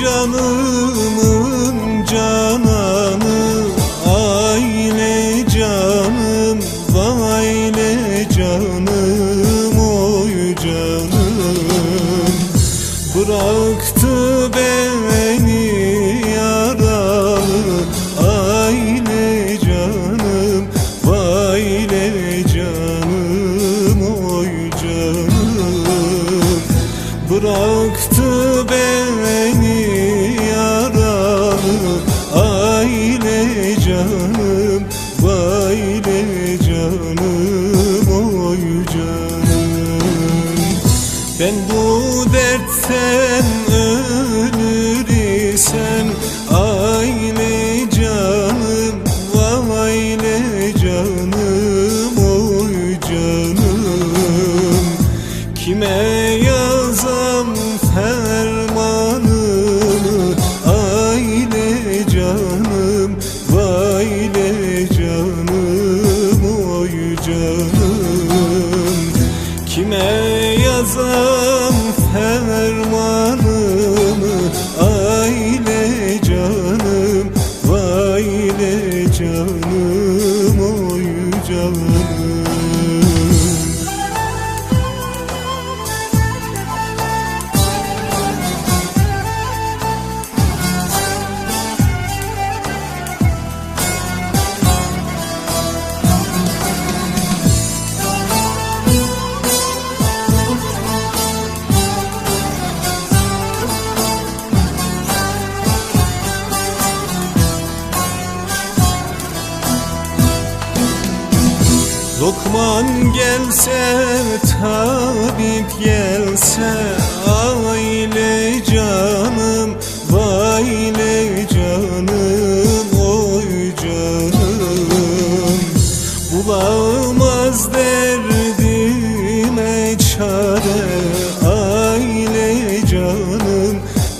canımın cananı Aile canım Aile canım Oy canım. Bıraktı beni Bıraktı beni yaralı. Aile canım Aile canım Oy canım. Ben bu dertten ölür isem Aile canım, aile canım, oy canım. Kime yazam fermanımı Aile canım, aile canım, oy canım. Kime yazam fermanımı Aile canım, aile canım, oy canım Lokman gelse, tabip gelse Aile canım, aile canım, oy canım. Bulamaz derdime çare Aile canım,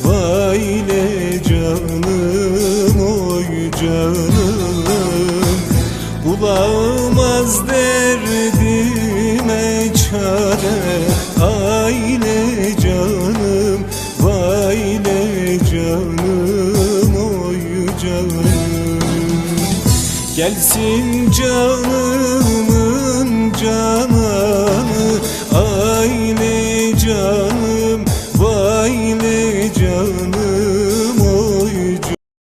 aile canım, oy canım. Bulamaz derdime canım oy canım Gelsin canımın cananı aile canım